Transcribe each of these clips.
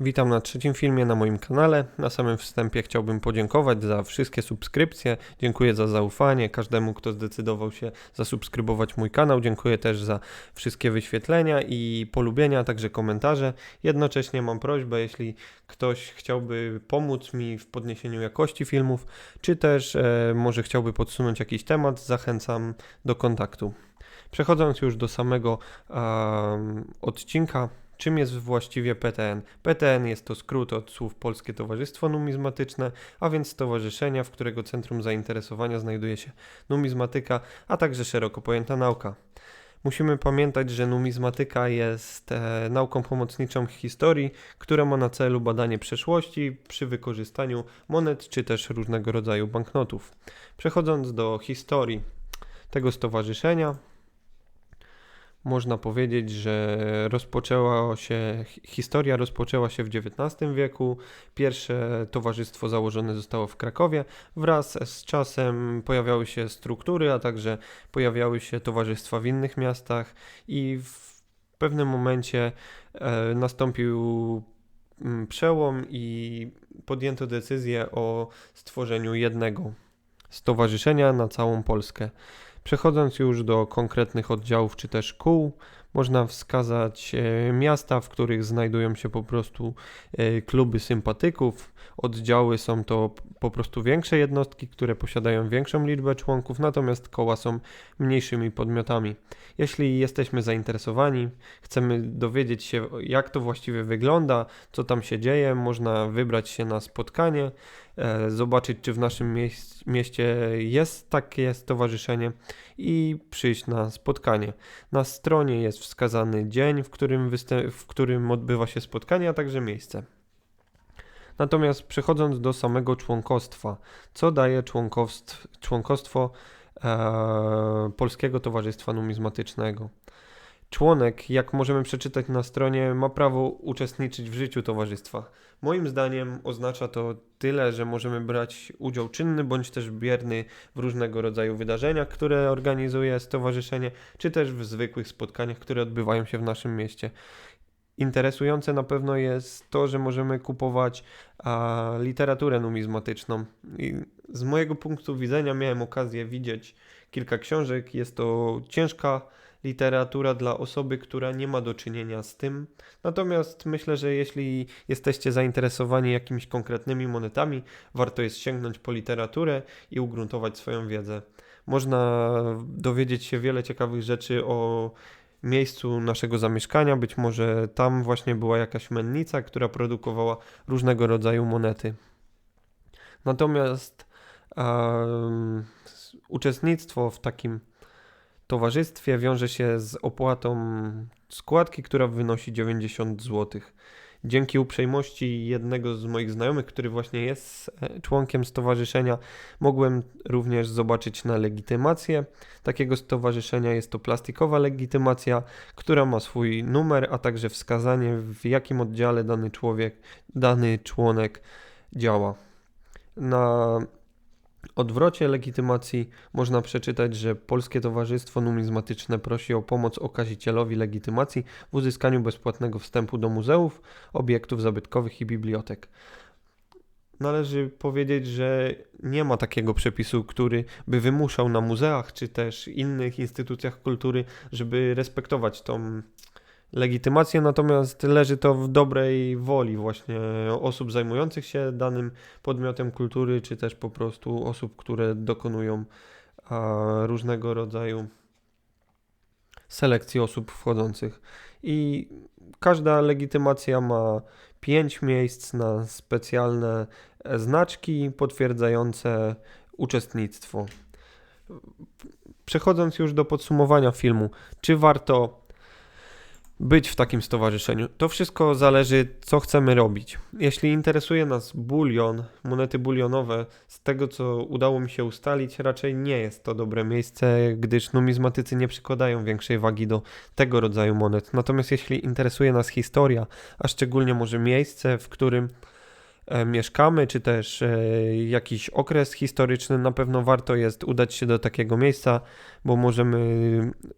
Witam na trzecim filmie na moim kanale. Na samym wstępie chciałbym podziękować za wszystkie subskrypcje. Dziękuję za zaufanie każdemu, kto zdecydował się zasubskrybować mój kanał. Dziękuję też za wszystkie wyświetlenia i polubienia, a także komentarze. Jednocześnie mam prośbę, jeśli ktoś chciałby pomóc mi w podniesieniu jakości filmów, czy też e, może chciałby podsunąć jakiś temat, zachęcam do kontaktu. Przechodząc już do samego um, odcinka, Czym jest właściwie PTN? PTN jest to skrót od słów Polskie Towarzystwo Numizmatyczne, a więc stowarzyszenia, w którego centrum zainteresowania znajduje się numizmatyka, a także szeroko pojęta nauka. Musimy pamiętać, że numizmatyka jest e, nauką pomocniczą historii, która ma na celu badanie przeszłości przy wykorzystaniu monet czy też różnego rodzaju banknotów. Przechodząc do historii tego stowarzyszenia, można powiedzieć, że rozpoczęła się, historia rozpoczęła się w XIX wieku. Pierwsze towarzystwo założone zostało w Krakowie. Wraz z czasem pojawiały się struktury, a także pojawiały się towarzystwa w innych miastach i w pewnym momencie e, nastąpił mm, przełom i podjęto decyzję o stworzeniu jednego stowarzyszenia na całą Polskę. Przechodząc już do konkretnych oddziałów czy też kół, można wskazać e, miasta, w których znajdują się po prostu e, kluby sympatyków. Oddziały są to po prostu większe jednostki, które posiadają większą liczbę członków, natomiast koła są mniejszymi podmiotami. Jeśli jesteśmy zainteresowani, chcemy dowiedzieć się, jak to właściwie wygląda, co tam się dzieje, można wybrać się na spotkanie, e, zobaczyć, czy w naszym mieście jest takie stowarzyszenie i przyjść na spotkanie. Na stronie jest wskazany dzień, w którym, w którym odbywa się spotkanie, a także miejsce. Natomiast przechodząc do samego członkostwa, co daje członkostwo e, Polskiego Towarzystwa Numizmatycznego? Członek, jak możemy przeczytać na stronie, ma prawo uczestniczyć w życiu towarzystwa. Moim zdaniem oznacza to tyle, że możemy brać udział czynny bądź też bierny w różnego rodzaju wydarzeniach, które organizuje stowarzyszenie, czy też w zwykłych spotkaniach, które odbywają się w naszym mieście. Interesujące na pewno jest to, że możemy kupować a, literaturę numizmatyczną. I z mojego punktu widzenia miałem okazję widzieć kilka książek. Jest to ciężka literatura dla osoby, która nie ma do czynienia z tym. Natomiast myślę, że jeśli jesteście zainteresowani jakimiś konkretnymi monetami, warto jest sięgnąć po literaturę i ugruntować swoją wiedzę. Można dowiedzieć się wiele ciekawych rzeczy o miejscu naszego zamieszkania. Być może tam właśnie była jakaś mennica, która produkowała różnego rodzaju monety. Natomiast um, uczestnictwo w takim towarzystwie wiąże się z opłatą składki, która wynosi 90 zł. Dzięki uprzejmości jednego z moich znajomych, który właśnie jest e, członkiem stowarzyszenia, mogłem również zobaczyć na legitymację takiego stowarzyszenia. Jest to plastikowa legitymacja, która ma swój numer, a także wskazanie, w jakim oddziale dany człowiek, dany członek działa. Na odwrocie legitymacji można przeczytać, że Polskie Towarzystwo Numizmatyczne prosi o pomoc okazicielowi legitymacji w uzyskaniu bezpłatnego wstępu do muzeów, obiektów zabytkowych i bibliotek. Należy powiedzieć, że nie ma takiego przepisu, który by wymuszał na muzeach czy też innych instytucjach kultury, żeby respektować tą legitymację, natomiast leży to w dobrej woli właśnie osób zajmujących się danym podmiotem kultury, czy też po prostu osób, które dokonują różnego rodzaju selekcji osób wchodzących. I każda legitymacja ma pięć miejsc na specjalne znaczki potwierdzające uczestnictwo. Przechodząc już do podsumowania filmu, czy warto być w takim stowarzyszeniu. To wszystko zależy, co chcemy robić. Jeśli interesuje nas bulion, monety bulionowe, z tego co udało mi się ustalić, raczej nie jest to dobre miejsce, gdyż numizmatycy nie przykładają większej wagi do tego rodzaju monet. Natomiast jeśli interesuje nas historia, a szczególnie może miejsce, w którym mieszkamy, czy też e, jakiś okres historyczny, na pewno warto jest udać się do takiego miejsca, bo możemy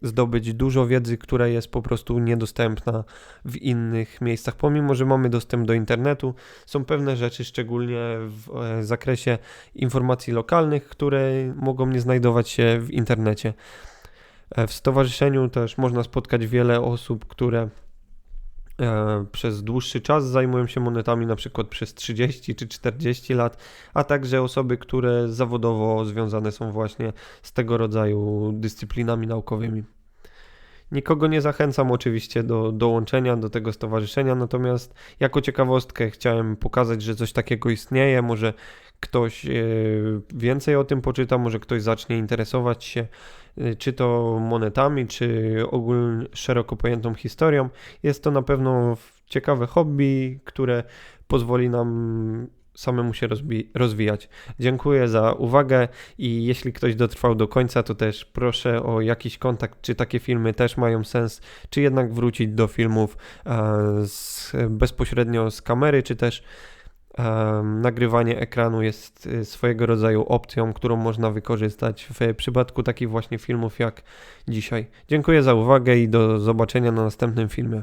zdobyć dużo wiedzy, która jest po prostu niedostępna w innych miejscach. Pomimo, że mamy dostęp do internetu, są pewne rzeczy, szczególnie w e, zakresie informacji lokalnych, które mogą nie znajdować się w internecie. E, W stowarzyszeniu też można spotkać wiele osób, które e, przez dłuższy czas zajmują się monetami, na przykład przez 30 czy 40 lat, a także osoby, które zawodowo związane są właśnie z tego rodzaju dyscyplinami naukowymi. Nikogo nie zachęcam oczywiście do dołączenia do tego stowarzyszenia, natomiast jako ciekawostkę chciałem pokazać, że coś takiego istnieje. Może ktoś e, więcej o tym poczyta, może ktoś zacznie interesować się e, czy to monetami, czy ogólnie szeroko pojętą historią. Jest to na pewno ciekawe hobby, które pozwoli nam samemu się rozwijać. Dziękuję za uwagę i jeśli ktoś dotrwał do końca, to też proszę o jakiś kontakt, czy takie filmy też mają sens, czy jednak wrócić do filmów e, z, bezpośrednio z kamery, czy też nagrywanie ekranu jest e, swojego rodzaju opcją, którą można wykorzystać w przypadku takich właśnie filmów jak dzisiaj. Dziękuję za uwagę i do zobaczenia na następnym filmie.